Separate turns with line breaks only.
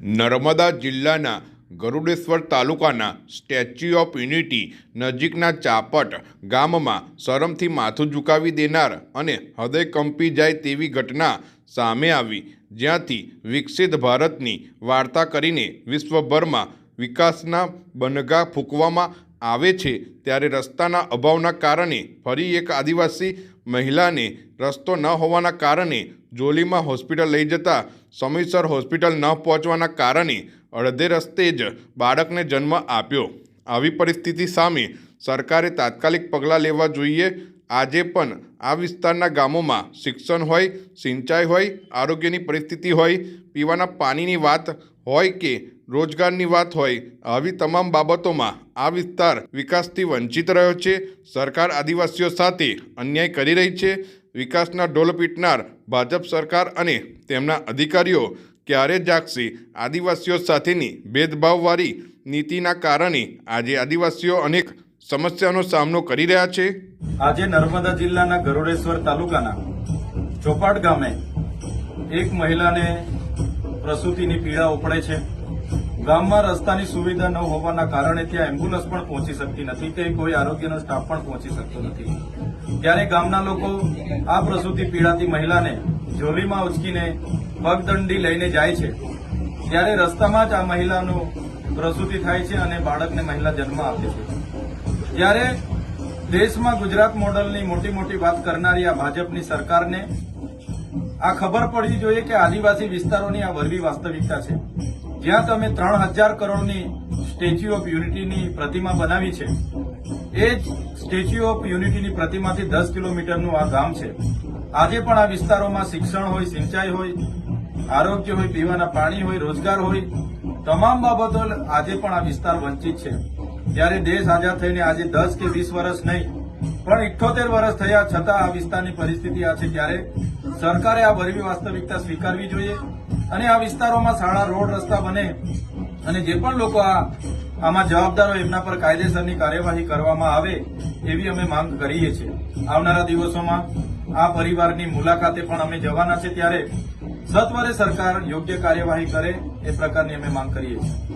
નર્મદા જિલ્લાના ગરુડેશ્વર તાલુકાના statue of unity નજીકના ચાપટ ગામમાં શરમથી માથું ઝુકાવી દેનાર અને હૃદય કંપી જાય તેવી ઘટના સામે આવી, જ્યાંથી વિકસિત ભારતની વાર્તા કરીને વિશ્વભરમાં વિકાસના બનગા ફૂંકવામાં આવે છે, ત્યારે રસ્તાના અભાવના કારણે ફરી એક આદિવાસી મહિલાને રસ્તો ન હોવાના કારણે જોલીમાં હોસ્પિટલ લઈ જતા સમયસર હોસ્પિટલ ન પહોંચવાના કારણે અડધે રસ્તે જ બાળકને જન્મ આપ્યો. આવી પરિસ્થિતિ સામે સરકારે તાત્કાલિક પગલાં લેવા જોઈએ. આજે પણ આ વિસ્તારના ગામોમાં શિક્ષણ હોય, સિંચાઈ હોય, આરોગ્યની પરિસ્થિતિ હોય, પીવાના પાણીની વાત હોય કે રોજગારની વાત હોય, આવી તમામ બાબતોમાં આ વિસ્તાર વિકાસથી વંચિત રહ્યો છે. સરકાર આદિવાસીઓ સાથે અન્યાય કરી રહી છે. વિકાસના ઢોલ પીટનાર ભાજપ સરકાર અને તેમના અધિકારીઓ ક્યારે જાગશે? આદિવાસીઓ સાથેની ભેદભાવવાળી નીતિના કારણે આજે આદિવાસીઓ અનેક સમસ્યાનો સામનો કરી રહ્યા છે.
આજે નર્મદા જિલ્લાના ગરોડેશ્વર તાલુકાના ચોપાટ ગામે એક મહિલાને પ્રસૂતિની પીડા ઉપડે છે. ગામમાં રસ્તાની સુવિધા ન હોવાના કારણે ત્યાં એમ્બ્યુલન્સ પણ પહોંચી શકતી નથી કે કોઈ આરોગ્યનો સ્ટાફ પણ પહોંચી શકતો નથી. ત્યારે ગામના લોકો આ પ્રસૂતિ પીડાતી મહિલાને જોલીમાં ઉચકીને પગદંડી લઈને જાય છે. ત્યારે રસ્તામાં જ આ મહિલાનું પ્રસૂતિ થાય છે અને બાળકને મહિલા જન્મ આપે છે. ત્યારે દેશમાં ગુજરાત મોડલની મોટી મોટી વાત કરનારી આ ભાજપની સરકારને આ ખબર પડવી જોઈએ કે આદિવાસી વિસ્તારોની આ વરવી વાસ્તવિકતા છે. જ્યાં તમે ત્રણ હજાર કરોડની સ્ટેચ્યુ ઓફ યુનિટીની પ્રતિમા બનાવી છે. એ જ સ્ટેચ્યુ ઓફ યુનિટીની પ્રતિમાથી દસ કિલોમીટરનું આ ગામ છે. આજે પણ આ વિસ્તારોમાં શિક્ષણ હોય, સિંચાઈ હોય, આરોગ્ય હોય, પીવાના પાણી હોય, રોજગાર હોય, તમામ બાબતો આજે પણ આ વિસ્તાર વંચિત છે. ત્યારે દેશ આઝાદ થઈને આજે દસ કે વીસ વર્ષ નહીં, પણ ઇઠ્ઠોતેર વર્ષ થયા છતાં આ વિસ્તારની પરિસ્થિતિ આ છે. ત્યારે સરકારે આ ભરવી વાસ્તવિકતા સ્વીકારવી જોઈએ. અને આ વિસ્તારોમાં શાળા, રોડ, રસ્તા બને. અને જે પણ લોકો આ, આમાં જવાબદાર એમના પર કાયદેસરની કાર્યવાહી કરવામાં આવે એવી અમે માંગ કરીએ છીએ. આવનારા દિવસોમાં આ પરિવારની મુલાકાતે પણ અમે જવાના છે ત્યારે સત્વરે સરકાર યોગ્ય કાર્યવાહી કરે એ પ્રકારની અમે માંગ કરીએ છીએ.